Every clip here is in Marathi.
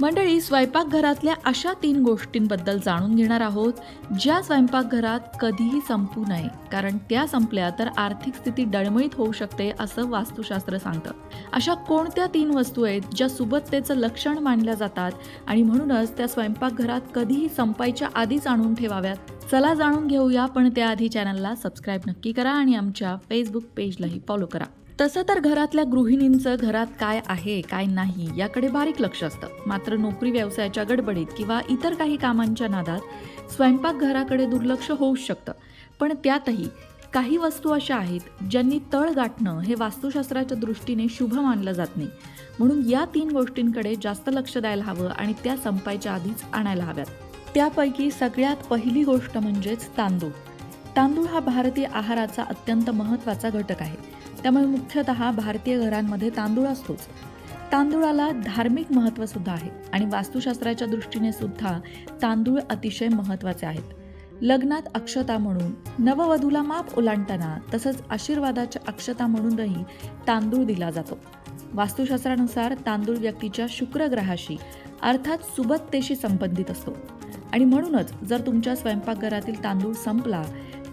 मंडळी स्वयंपाकघरातल्या अशा तीन गोष्टींबद्दल जाणून घेणार आहोत ज्या स्वयंपाकघरात कधीही संपू नये. कारण त्या संपल्या तर आर्थिक स्थिती डळमळीत होऊ शकते असं वास्तुशास्त्र सांगतं. अशा कोणत्या तीन वस्तू आहेत ज्या सुबत्तेचं लक्षण मानल्या जातात आणि म्हणूनच त्या स्वयंपाकघरात कधीही संपायच्या आधीच आणून ठेवाव्यात? चला जाणून घेऊया पण त्याआधी चॅनलला सबस्क्राईब नक्की करा आणि आमच्या फेसबुक पेजलाही फॉलो करा. तसं तर घरातल्या गृहिणींचं घरात काय आहे काय नाही याकडे बारीक लक्ष असतं. मात्र नोकरी व्यवसायाच्या गडबडीत किंवा इतर काही कामांच्या नादात स्वयंपाकघराकडे दुर्लक्ष होऊच शकतं. पण त्यातही काही वस्तू अशा आहेत ज्यांनी तळ गाठणं हे वास्तुशास्त्राच्या दृष्टीने शुभ मानलं जात नाही. म्हणून या तीन गोष्टींकडे जास्त लक्ष द्यायला हवं आणि त्या संपायच्या आधीच आणायला हव्यात. त्यापैकी सगळ्यात पहिली गोष्ट म्हणजेच तांदूळ. तांदूळ हा भारतीय आहाराचा अत्यंत महत्त्वाचा घटक आहे. त्यामुळे मुख्यतः भारतीय घरांमध्ये तांदूळ असतोच. तांदूळाला धार्मिक महत्त्व सुद्धा आहे आणि वास्तुशास्त्राच्या दृष्टीने सुद्धा तांदूळ अतिशय महत्त्वाचे आहेत. लग्नात अक्षता म्हणून नववधूला माप ओलांडताना तसंच आशीर्वादाच्या अक्षता म्हणूनही तांदूळ दिला जातो. वास्तुशास्त्रानुसार तांदूळ व्यक्तीच्या शुक्रग्रहाशी अर्थात सुबत्तेशी संबंधित असतो. आणि म्हणूनच जर तुमच्या स्वयंपाकघरातील तांदूळ संपला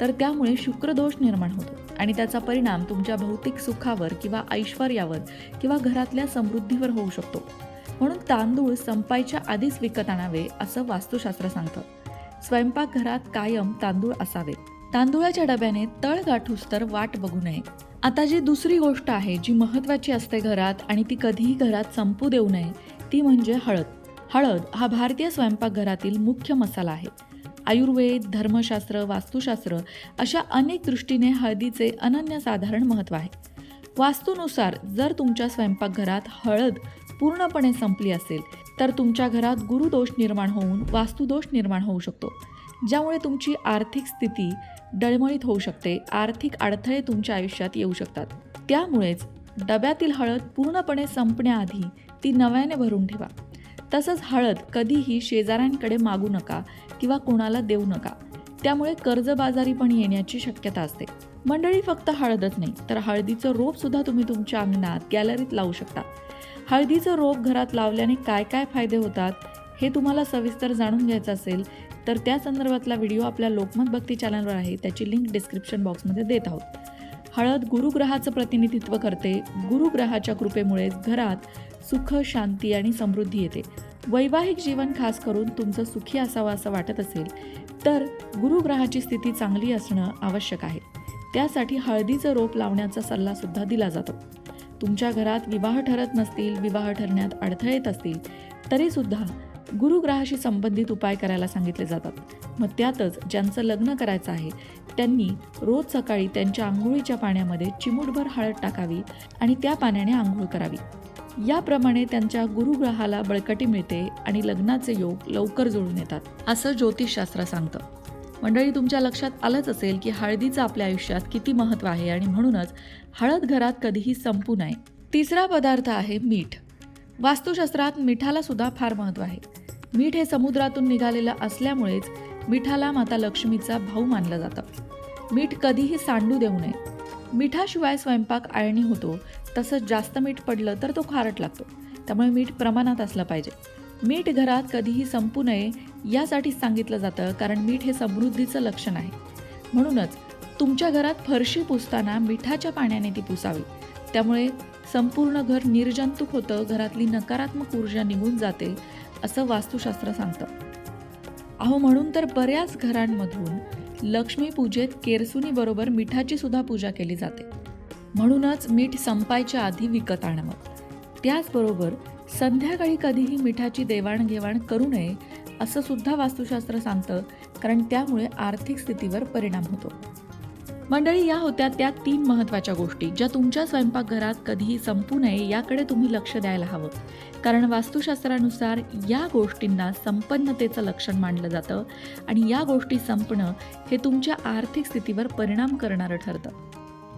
तर त्यामुळे शुक्रदोष निर्माण होतो. आणि त्याचा परिणाम तुमच्या भौतिक सुखावर किंवा ऐश्वर्यावर किंवा घरातल्या समृद्धीवर होऊ शकतो. म्हणून तांदूळ संपायच्या आधीच विकत आणावे असं वास्तुशास्त्र सांगतं. स्वयंपाकघरात कायम तांदूळ असावे. तांदूळाच्या डब्याने तळ गाठूस वाट बघू नये. आता जी दुसरी गोष्ट आहे जी महत्त्वाची असते घरात आणि ती कधीही घरात संपू देऊ नये ती म्हणजे हळद. हळद हा भारतीय स्वयंपाकघरातील मुख्य मसाला आहे. आयुर्वेद धर्मशास्त्र वास्तुशास्त्र अशा अनेक दृष्टीने हळदीचे अनन्यसाधारण महत्त्व आहे. वास्तूनुसार जर तुमच्या स्वयंपाकघरात हळद पूर्णपणे संपली असेल तर तुमच्या घरात गुरुदोष निर्माण होऊन वास्तुदोष निर्माण होऊ शकतो ज्यामुळे तुमची आर्थिक स्थिती डळमळीत होऊ शकते आर्थिक अडथळे तुमच्या आयुष्यात येऊ शकतात. त्यामुळेच डब्यातील हळद पूर्णपणे संपण्याआधी ती नव्याने भरून ठेवा. तसंच हळद कधीही शेजाऱ्यांकडे मागू नका किंवा कोणाला देऊ नका. त्यामुळे कर्जबाजारी पण येण्याची शक्यता असते. मंडळी फक्त हळदच नाही तर हळदीचं रोप सुद्धा तुम्ही तुमच्या अंगणात गॅलरीत लावू शकता. हळदीचं रोप घरात लावल्याने काय काय फायदे होतात हे तुम्हाला सविस्तर जाणून घ्यायचं असेल तर त्या संदर्भातला व्हिडिओ आपल्या लोकमत भक्ती चॅनलवर आहे त्याची लिंक डिस्क्रिप्शन बॉक्समध्ये देत आहोत. हळद गुरुग्रहाचं प्रतिनिधित्व करते. गुरुग्रहाच्या कृपेमुळे घरात सुख शांती आणि समृद्धी येते. वैवाहिक जीवन खास करून तुमचं सुखी असावं असं वाटत असेल तर गुरुग्रहाची स्थिती चांगली असणं आवश्यक आहे. त्यासाठी हळदीचं रोप लावण्याचा सल्ला सुद्धा दिला जातो. तुमच्या घरात विवाह ठरत नसतील विवाह ठरण्यात अडथळे येत असतील तरीसुद्धा गुरुग्रहाशी संबंधित उपाय करायला सांगितले जातात. मग त्यातच ज्यांचं लग्न करायचं आहे त्यांनी रोज सकाळी त्यांच्या आंघोळीच्या पाण्यामध्ये चिमूटभर हळद टाकावी आणि त्या पाण्याने आंघोळ करावी. याप्रमाणे त्यांच्या गुरुग्रहाला बळकटी मिळते आणि लग्नाचे योग लवकर जुळून येतात. असं ज्योतिषशास्त्र सांगतं. मंडळी तुमच्या लक्षात आलंच असेल की हळदीचं आपल्या आयुष्यात किती महत्त्व आहे आणि म्हणूनच हळद घरात कधीही संपू नये. तिसरा पदार्थ आहे मीठ. वास्तुशास्त्रात मिठाला सुद्धा फार महत्त्व आहे. मीठ हे समुद्रातून निघालेलं असल्यामुळेच मिठाला माता लक्ष्मीचा भाऊ मानलं जातं. मीठ कधीही सांडू देऊ नये. मिठाशिवाय स्वयंपाक आळणी होतो तसंच जास्त मीठ पडलं तर तो खारट लागतो. त्यामुळे मीठ प्रमाणात असलं पाहिजे. मीठ घरात कधीही संपू नये यासाठीच सांगितलं जातं कारण मीठ हे समृद्धीचं लक्षण आहे. म्हणूनच तुमच्या घरात फरशी पुसताना मिठाच्या पाण्याने ती पुसावी. त्यामुळे संपूर्ण घर निर्जंतुक होतं घरातली नकारात्मक ऊर्जा निघून जाते असं वास्तुशास्त्र सांगतं. अहो म्हणून तर बऱ्याच घरांमधून लक्ष्मीपूजेत केरसुनीबरोबर मिठाची सुद्धा पूजा केली जाते. म्हणूनच मीठ संपायच्या आधी विकत आणावं. त्याचबरोबर संध्याकाळी कधीही मिठाची देवाणघेवाण करू नये असं सुद्धा वास्तुशास्त्र सांगतं कारण त्यामुळे आर्थिक स्थितीवर परिणाम होतो. मंडळी या होत्या त्या तीन महत्त्वाच्या गोष्टी ज्या तुमच्या स्वयंपाकघरात कधीही संपू नये याकडे तुम्ही लक्ष द्यायला हवं. कारण वास्तुशास्त्रानुसार या गोष्टींना संपन्नतेचं लक्षण मानलं जातं आणि या गोष्टी संपणं हे तुमच्या आर्थिक स्थितीवर परिणाम करणारं ठरतं.